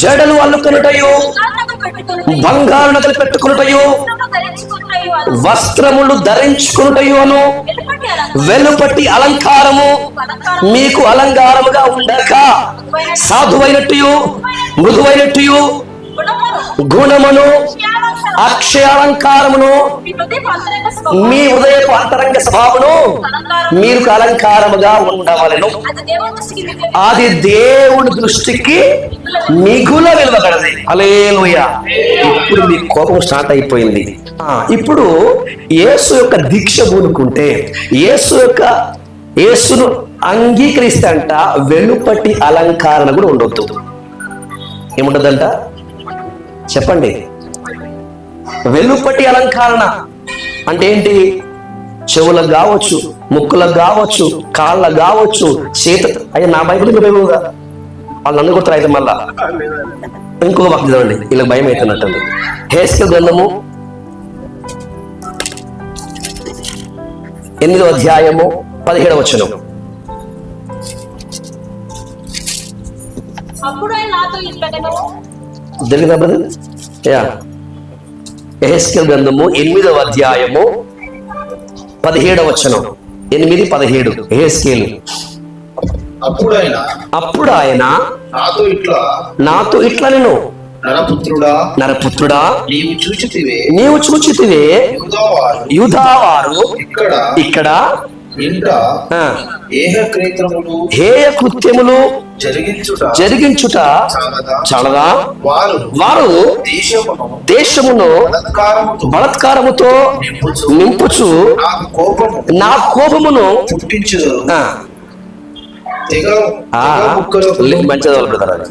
జడలు అల్లుకొనుటయు బంగారు నగలు పెట్టుకొనుటయు. వస్త్రములు ధరించుకొనుటయు అను వెలుపటి అలంకారము, వెలుపటి అలంకారము అలంకారము, మీకు అలంకారముగా ఉండక సాధువైనట్టు మృదువైనట్టు గుణమును, జ్ఞానము, అక్షయాలంకారమును మీ హృదయపు అంతరంగ స్వభావమును మీరు అలంకారముగా ఉండవలను. అది దేవుని దృష్టికి మిగుల విలువగలది. అలేలుయ ఇప్పుడు మీ కోపం స్టార్ట్ అయిపోయింది. ఇప్పుడు యేసు యొక్క దీక్ష పూనుకుంటే యేసు యొక్క యేసును అంగీకరిస్తే అంట వెలుపటి అలంకరణ కూడా ఉండొద్దు. ఏముంటదంట చెప్పండి. వెలుపటి అలంకరణ అంటే ఏంటి? చెవులకు కావచ్చు ముక్కులకు కావచ్చు కాళ్ళకు కావచ్చు చేత అయ్యా నా బైబిల్ ఇంకా బైబుల్ కదా వాళ్ళు నన్ను కొడతారు అయితే మళ్ళా. ఇంకొక భక్తి చదవండి వీళ్ళకి భయం అవుతున్నట్టుంది. హేస్క గ్రంథము ఎనిమిదో అధ్యాయము పదిహేడవ వచనం. అప్పుడు ఆయన నాతో తెలియదా బ్రదర్ యా. ఎహెస్కెల్ గ్రంథము ఎనిమిదవ అధ్యాయము పదిహేడవ వచనం. ఎనిమిది పదిహేడు. ఎహెస్కేల్ అప్పుడు ఆయన నాతో ఇట్లా. నాతో ఇట్లా నేను. నరపుత్రుడా? నరపుత్రుడా? నీవు చూచితివే. నీవు చూచితివే. యూదావారు. యూదావారు. ఇక్కడ. ఇక్కడ. హేయ కృత్యములు జరిగించుట చాలదా? వారు దేశమును బలత్కారముతో నింపుచు నా కోపమును పుట్టించుదురు ఆ, తెగ ఆ, తెగ ముక్కలకు లే, మంచిది చదవాలి బ్రదర్ అది.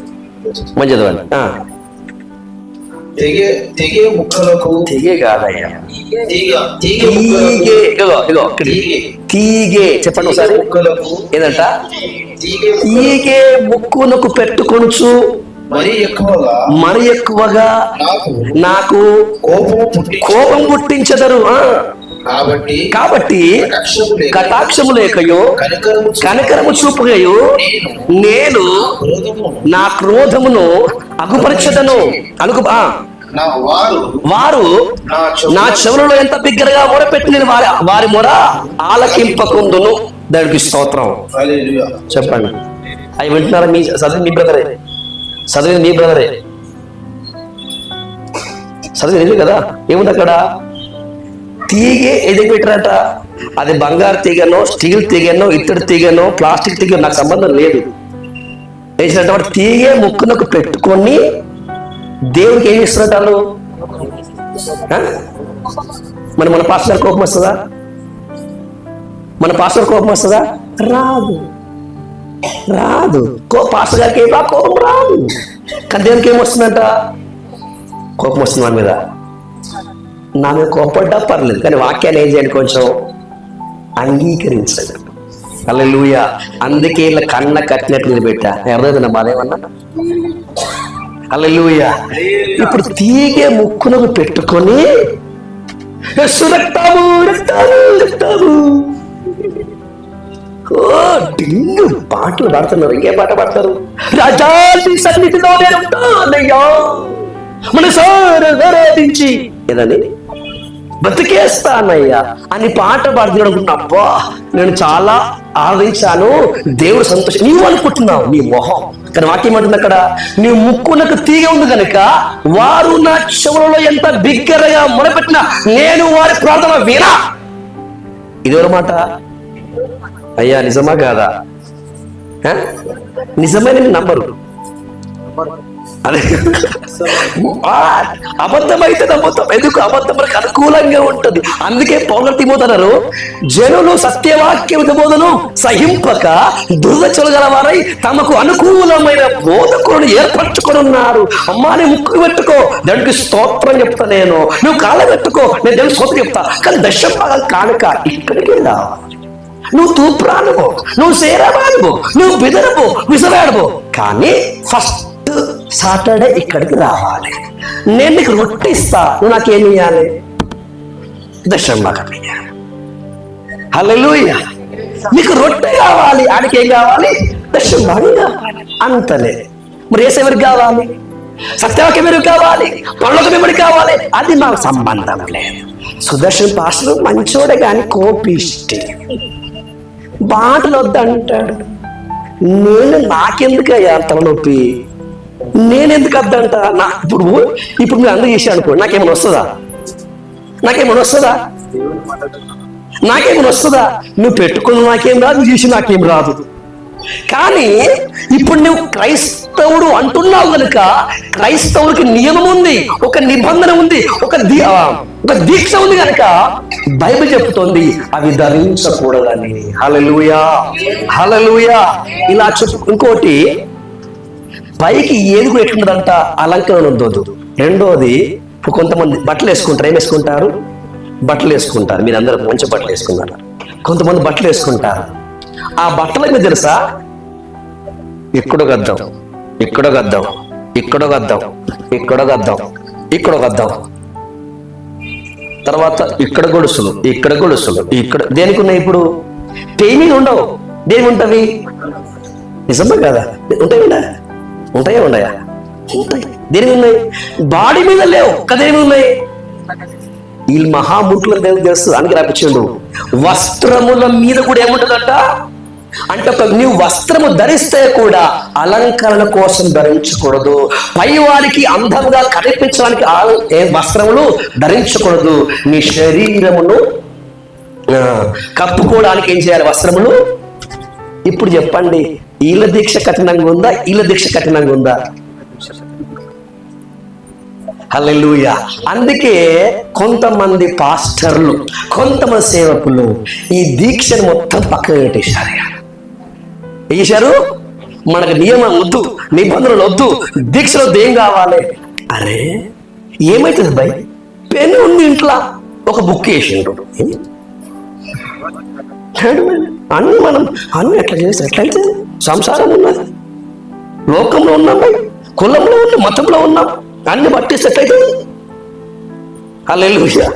తెగే తెగే ముక్కలకు తీగే కాదయ్యా. తీగ తీగ తీగే. ముక్కలకు ఇగో ఇగో ఇక్కడ. తీగే. తీగే. చెప్పండి ఒకసారి. ముక్కలకు ఏదంట? తీగే ముక్కలకు ముక్కునకు పెట్టుకొనుచు మరీ ఎక్కువగా మరి ఎక్కువగా నాకు పుట్టి కోపం పుట్టించదరు. ఆ, కాబట్టి కాబట్టి కటాక్షము లేక కటాక్షము లేకయో కనికరము చూపుగయో నేను నేను నా క్రోధమును అగుపరచదను. అనుకు వారు నా చెవులలో ఎంత బిగ్గరగా మొరపెట్టిన వారి వారి మొర ఆలకింపకుందును దానికి స్తోత్రం. చెప్పండి. అవి వింటున్నారా మీ చదివి మీ బ్రదరే? చదివింది మీ బ్రదరే? చదివి నిజం కదా? ఏముంది అక్కడ? తీగే ఏది అది బంగారు తీగనో స్టీల్ తీగనో ఇత్తడి తీగనో ప్లాస్టిక్ తీగ నాకు సంబంధం లేదు. వేసినటువంటి తీగే ముక్కునకు పెట్టుకొని దేవుడికి ఏం చేస్తున్నట్టు వాళ్ళు మన పాస్టర్ కోపం వస్తుందా? మన పాస్టర్ కోపం వస్తుందా? రాదు. రాదు. కో పాస్టర్ గారికి ఏం కోపం రాదు. కానీ దేవునికి ఏమొస్తుందంట కోపం వస్తుంది మన మీద. నా మీద కోపడ్డా పర్లేదు కానీ వాక్యాన్ని ఏం చేయండి కొంచెం? అంగీకరించండి. లూయ అందుకే ఇలా కన్న కట్టినట్లు పెట్టా అర్థమైందా మాదేమన్నా లూయ ఇప్పుడు తీగే ముక్కులను పెట్టుకొని రక్తాము రక్తాము రక్తాము. డింగు పాటలు పాడుతున్నారు. ఇంకే పాట పాడతారు? రాజాది సన్నిధిలో నేను ఉంటానయ్యా. మనసారా ఆరాధించి. ఏదండి? బ్రతికేస్తానయ్యా అని పాట పాడుతున్నాడు అనుకున్నా అబ్బా నేను చాలా ఆదరించాను. దేవుడు సంతోషం నీవు అనుకుంటున్నావు నీ మొహం. కానీ వాక్యం అంటుంది అక్కడ నీ ముక్కునకు తీగ ఉంది కనుక వారు నా చెవులలో ఎంత బిగ్గరగా మొదలుపెట్టినా నేను వారి ప్రార్థన వినా. ఇది మాట? అయ్యా నిజమా కాదా? నిజమే నిజమైన నంబరు అదే అబద్ధమైతే నమ్ముతాం ఎందుకు అబద్ధం? మనకు అనుకూలంగా ఉంటుంది. అందుకే పౌరులు తిమోతున్నారు జనులు సత్యవాక్య బోధను సహింపక దుర్దచలు గలవారై తమకు అనుకూలమైన బోధకులను ఏర్పరచుకొని ఉన్నారు అమ్మా ముక్కు పెట్టుకో. దానికి స్తోత్రం చెప్తా నేను. నువ్వు కాళ్ళ పెట్టుకో. నేను దేవుని స్తోత్రం చెప్తా. కానీ దశభాగం కానుక ఇక్కడికి రావాలి నువ్వు తూప్రానువు. నువ్వు సేరాబానువు నువ్వు బిదరవు విసరాడబో కానీ ఫస్ట్ సాటర్డే ఇక్కడికి రావాలి. నేను నీకు రొట్టె ఇస్తా. నువ్వు నాకేమి ఇవ్వాలి దశంబాగం ఇవ్వాలి హల్లెలూయా. నీకు రొట్టె కావాలి. ఆడికి ఏం కావాలి? దశంబాగం కావాలి. అంతలే మరి ఏసు కావాలి? సత్యవాక్యం మీరు కావాలి? పనులకు ఎవరికి కావాలి? అది మాకు సంబంధం లేదు. సుదర్శన్ పాస్టర్ మంచోడే కానీ కోపిష్టి. బాటలు వద్దంటాడు నేను నాకెందుకయ్యా తలనొప్పి? నేనెందుకు అద్దంట? నా ఇప్పుడు ఇప్పుడు మీరు అందరూ చేశాను అనుకో నాకేమైనా వస్తుందా? నాకేమైనా వస్తుందా? నాకేమైనా వస్తుందా? నువ్వు పెట్టుకున్న నాకేం రాదు నువ్వు చేసి నాకేం రాదు. కానీ ఇప్పుడు నువ్వు క్రైస్తవుడు అంటున్నావు కనుక క్రైస్తవుడికి నియమం ఉంది ఒక నిబంధన ఉంది ఒక దీ ఒక దీక్ష ఉంది కనుక బైబిల్ చెప్తోంది అవి ధరించకూడదని. హలలుయా హలలుయా ఇలా చెప్పు ఇంకోటి పైకి ఏది కూడా ఎట్లుండదంట? అలంకరణ ఉండదు. రెండోది కొంతమంది బట్టలు వేసుకుంటారు. ఏం వేసుకుంటారు? బట్టలు వేసుకుంటారు. మీరు అందరూ మంచి బట్టలు వేసుకున్నారు. కొంతమంది బట్టలు వేసుకుంటారు. ఆ బట్టల మీద తెలుసా? ఇక్కడో గద్దాం ఇక్కడో గద్దాం ఇక్కడో గద్దాం ఇక్కడో గద్దాం ఇక్కడో గద్దాం తర్వాత ఇక్కడ గొలుసులు ఇక్కడ గొలుసులు ఇక్కడ దేనికి ఉన్నాయి ఇప్పుడు? పేమీ ఉండవు. దేనికి ఉంటవి నిజమే కదా? ఉంటాయి కదా? ఉంటాయా ఉన్నాయా? ఉంటాయి. దేని ఉన్నాయి? బాడీ మీద లేవు ఒక్క దేని ఉన్నాయి? వీళ్ళు మహామూర్ఖులను దేవుడు తెలుస్తుంది దానికి రాపించిండు వస్త్రముల మీద కూడా ఏముంటుందంట? అంటే ఒక నీవు వస్త్రము ధరిస్తే కూడా అలంకరణ కోసం ధరించకూడదు. పై వారికి అందంగా కనిపించడానికి ఆ- ఏ వస్త్రములు ధరించకూడదు. నీ శరీరమును కప్పుకోవడానికి ఏం చేయాలి వస్త్రములు? ఇప్పుడు చెప్పండి ఈల దీక్ష కఠినంగా ఉందా ఈల దీక్ష కఠినంగా ఉందా? హల్లెలూయా. అందుకే కొంతమంది పాస్టర్లు కొంతమంది సేవకులు ఈ దీక్షను మొత్తం పక్కన పెట్టేశారు. ఏం మనకు నియమం వద్దు నిబంధనలు వద్దు దీక్షలో వద్దు ఏం కావాలి? అరే ఏమైతుంది భయ్? పెన్ ఉంది ఇంట్లో ఒక బుక్ వేసిండు. అన్ని మనం అన్ని ఎట్లా చేస్తే ఎట్లయితే సంసారం ఉన్నది. లోకంలో ఉన్నాం కులంలో ఉన్న మతంలో ఉన్నాం. అన్ని పట్టేసి ఎట్లయితే అల్లెలుయ్యా